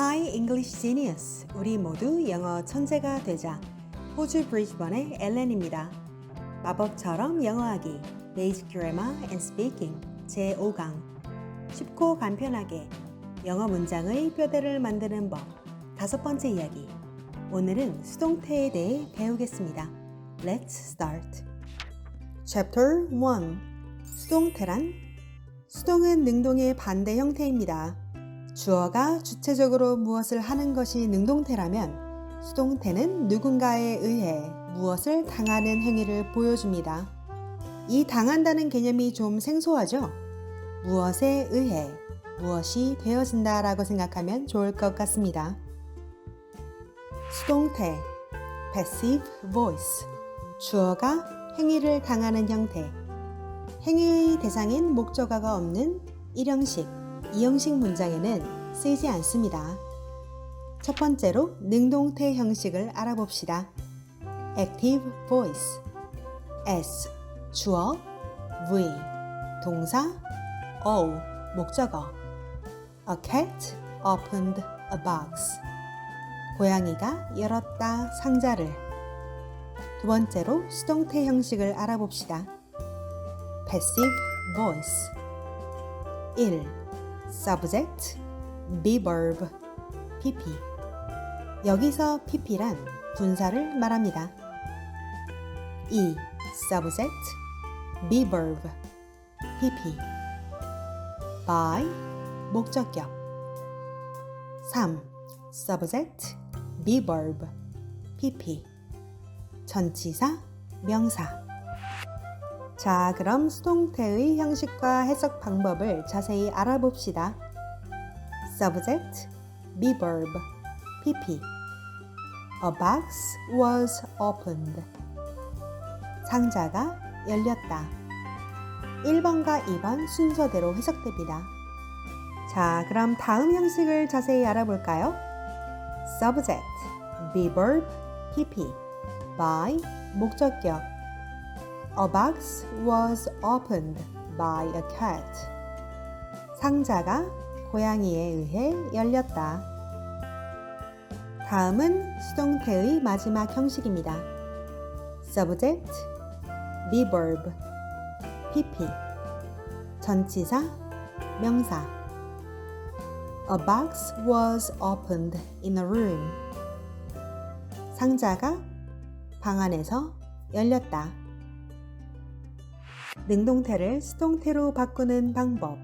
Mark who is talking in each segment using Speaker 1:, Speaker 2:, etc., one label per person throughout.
Speaker 1: Hi English Genius. 우리 모두 영어 천재가 되자. 호주 브리즈번의 엘렌입니다. 마법처럼 영어하기. Basic Grammar and Speaking 제5강. 쉽고 간편하게 영어 문장의 뼈대를 만드는 법. 다섯 번째 이야기. 오늘은 수동태에 대해 배우겠습니다. Let's start. Chapter 1. 수동태란 수동은 능동의 반대 형태입니다. 주어가 주체적으로 무엇을 하는 것이 능동태라면 수동태는 누군가에 의해 무엇을 당하는 행위를 보여줍니다. 이 당한다는 개념이 좀 생소하죠? 무엇에 의해 무엇이 되어진다 라고 생각하면 좋을 것 같습니다. 수동태 passive voice 주어가 행위를 당하는 형태 행위의 대상인 목적어가 없는 1형식, 2형식 문장에는 쓰이지 않습니다. 첫 번째로 능동태 형식을 알아봅시다. active voice S 주어 V 동사 O 목적어 A cat opened a box 고양이가 열었다 상자를 두 번째로 수동태 형식을 알아봅시다. passive voice 1. Subject, be verb, pp 여기서 pp란 분사를 말합니다. 2. subject, be verb, pp by 목적격 3. subject, be verb, pp 전치사, 명사 자, 그럼 수동태의 형식과 해석 방법을 자세히 알아봅시다. subject, be verb, pp. A box was opened. 상자가 열렸다. 1번과 2번 순서대로 해석됩니다. 자, 그럼 다음 형식을 자세히 알아볼까요? subject, be verb, pp. by 목적격 A box was opened by a cat. 상자가 고양이에 의해 열렸다. 다음은 수동태의 마지막 형식입니다. subject, be verb, pp. 전치사, 명사. A box was opened in a room. 상자가 방 안에서 열렸다. 능동태를 수동태로 바꾸는 방법.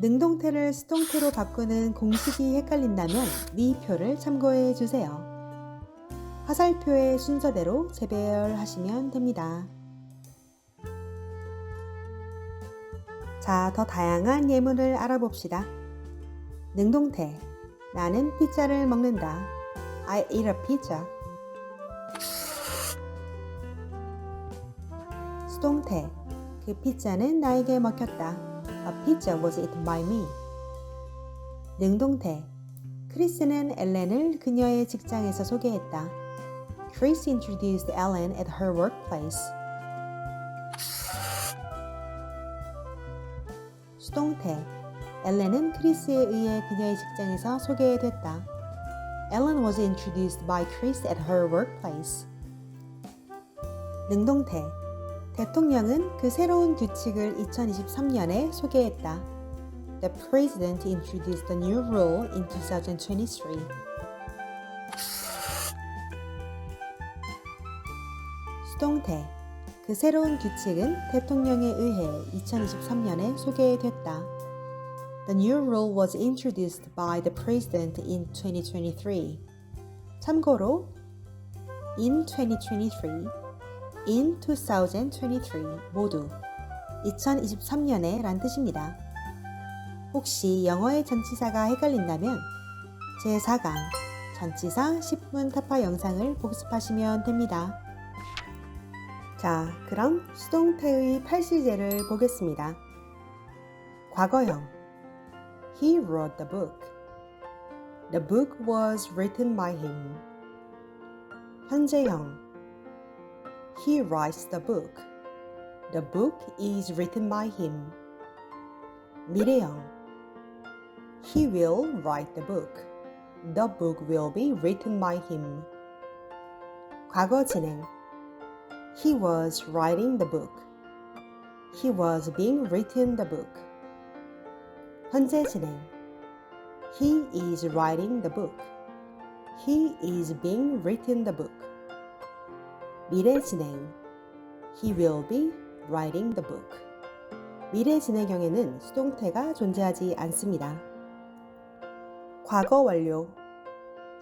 Speaker 1: 능동태를 수동태로 바꾸는 공식이 헷갈린다면 위 표를 참고해 주세요. 화살표의 순서대로 재배열하시면 됩니다. 자, 더 다양한 예문을 알아봅시다. 능동태. 나는 피자를 먹는다. I eat a pizza. 수동태. 그 피자는 나에게 먹혔다. A pizza was eaten by me. 능동태. 크리스는 엘렌을 그녀의 직장에서 소개했다. Chris introduced Ellen at her workplace. 수동태. 엘렌은 크리스에 의해 그녀의 직장에서 소개됐다. Ellen was introduced by Chris at her workplace. 능동태. 대통령은 그 새로운 규칙을 2023년에 소개했다. The president introduced the new rule in 2023. 수동태. 그 새로운 규칙은 대통령에 의해 2023년에 소개됐다. The new rule was introduced by the president in 2023. 참고로, in 2023, in 2023 모두 2023년에 란 뜻입니다. 혹시 영어의 전치사가 헷갈린다면 제4강 전치사 10분 타파 영상을 복습하시면 됩니다. 자, 그럼 수동태의 팔시제를 보겠습니다. 과거형 He wrote the book. The book was written by him. 현재형 He writes the book. The book is written by him. 미래형 He will write the book. The book will be written by him. 과거 진행. He was writing the book. He was being written the book. 현재 진행. He is writing the book. He is being written the book. 미래 진행. He will be writing the book. 미래 진행형에는 수동태가 존재하지 않습니다. 과거 완료.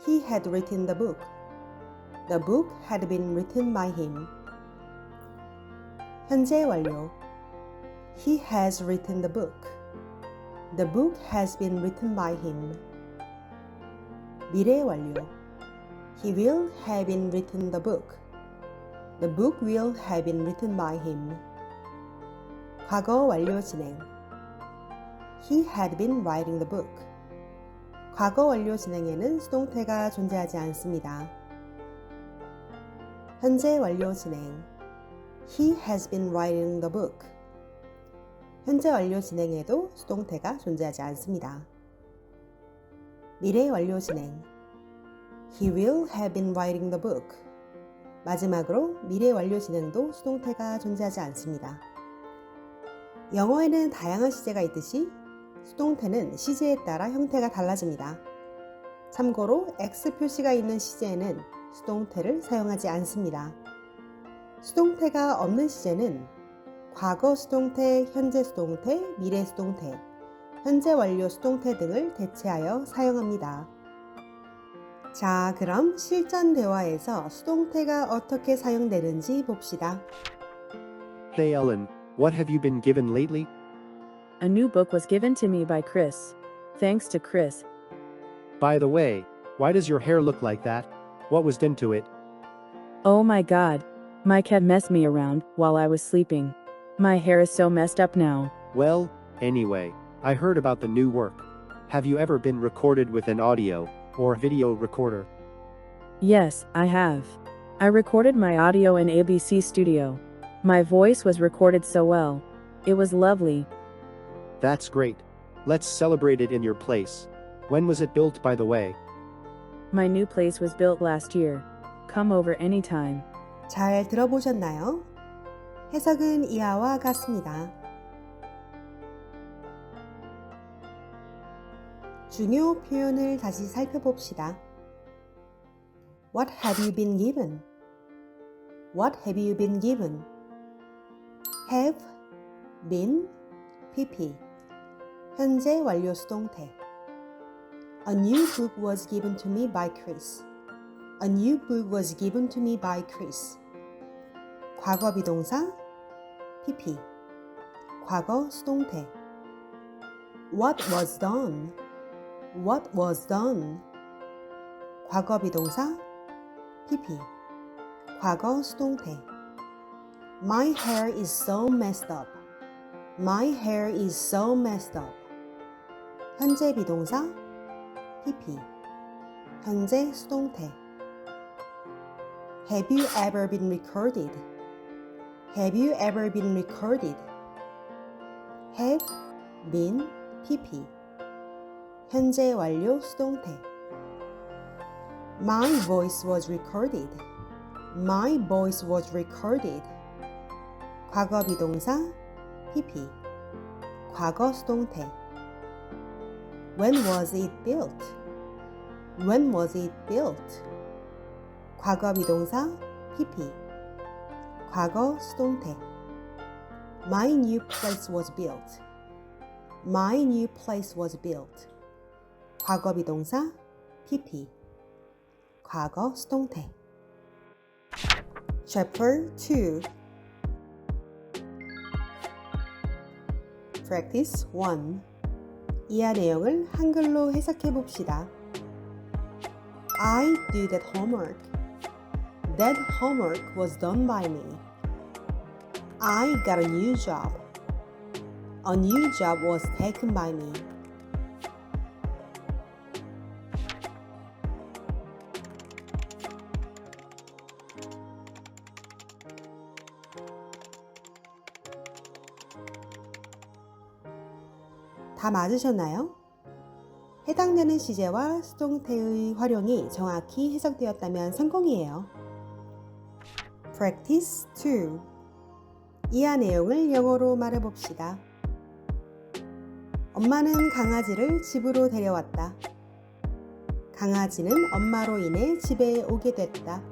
Speaker 1: He had written the book. The book had been written by him. 현재 완료. He has written the book. The book has been written by him. 미래 완료. He will have been written the book. The book will have been written by him. 과거 완료 진행. He had been writing the book. 과거 완료 진행에는 수동태가 존재하지 않습니다. 현재 완료 진행. He has been writing the book. 현재 완료 진행에도 수동태가 존재하지 않습니다. 미래 완료 진행. He will have been writing the book. 마지막으로 미래 완료 진행도 수동태가 존재하지 않습니다. 영어에는 다양한 시제가 있듯이 수동태는 시제에 따라 형태가 달라집니다. 참고로 X 표시가 있는 시제에는 수동태를 사용하지 않습니다. 수동태가 없는 시제는 과거 수동태, 현재 수동태, 미래 수동태, 현재 완료 수동태 등을 대체하여 사용합니다. 자, 그럼 실전 대화에서 수동태가 어떻게 사용되는지 봅시다.
Speaker 2: Hey Ellen, what have you been given lately?
Speaker 3: A new book was given to me by Chris. Thanks to Chris.
Speaker 2: By the way, why does your hair look like that? What was done to it?
Speaker 3: Oh my god. Mike had messed me around while I was sleeping. My hair is so messed up now.
Speaker 2: Well, anyway, I heard about the new work. Have you ever been recorded with an audio or video recorder?
Speaker 3: Yes, I have. I recorded my audio in ABC Studio. My voice was recorded so well. It was lovely.
Speaker 2: That's great. Let's celebrate it in your place. When was it built, by the way?
Speaker 3: My new place was built last year. Come over anytime.
Speaker 1: 잘 들어보셨나요? 해석은 이하와 같습니다. 중요 표현을 다시 살펴봅시다. What have you been given? What have you been given? have, been, pp. 현재 완료 수동태. A new book was given to me by Chris. A new book was given to me by Chris. 과거 비동사 pp. 과거 수동태. What was done? What was done? 과거 비동사 pp. 과거 수동태. My hair is so messed up. My hair is so messed up. 현재 비동사 pp. 현재 수동태. Have you ever been recorded? Have you ever been recorded? Have been pp. 현재 완료 수동태. My voice was recorded. My voice was recorded. 과거 비동사 pp. 과거 수동태. When was it built? When was it built? 과거 비동사 pp. 과거 수동태. My new place was built. My new place was built. 과거 비동사 pp. 과거 수동태. Chapter 2 Practice 1 이하 내용을 한글로 해석해 봅시다. I do that homework. That homework was done by me. I got a new job. A new job was taken by me. 다 맞으셨나요? 해당되는 시제와 수동태의 활용이 정확히 해석되었다면 성공이에요. Practice 2 이하 내용을 영어로 말해봅시다. 엄마는 강아지를 집으로 데려왔다. 강아지는 엄마로 인해 집에 오게 됐다.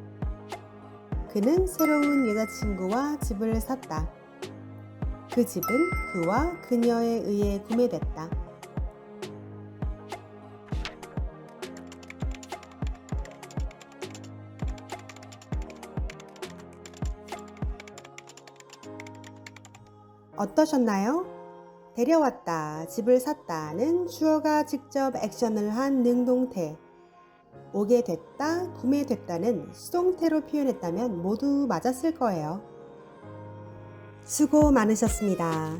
Speaker 1: 그는 새로운 여자친구와 집을 샀다. 그 집은 그와 그녀에 의해 구매됐다. 어떠셨나요? 데려왔다, 집을 샀다는 주어가 직접 액션을 한 능동태. 오게 됐다, 구매됐다는 수동태로 표현했다면 모두 맞았을 거예요. 수고 많으셨습니다.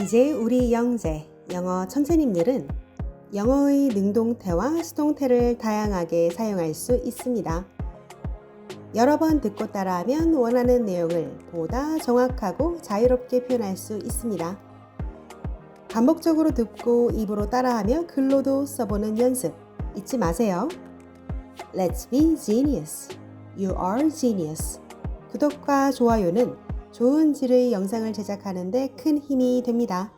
Speaker 1: 이제 우리 영재, 영어 천재님들은 영어의 능동태와 수동태를 다양하게 사용할 수 있습니다. 여러 번 듣고 따라하면 원하는 내용을 보다 정확하고 자유롭게 표현할 수 있습니다. 반복적으로 듣고 입으로 따라하며 글로도 써보는 연습 잊지 마세요. Let's be genius. You are genius. 구독과 좋아요는 좋은 질의 영상을 제작하는 데 큰 힘이 됩니다.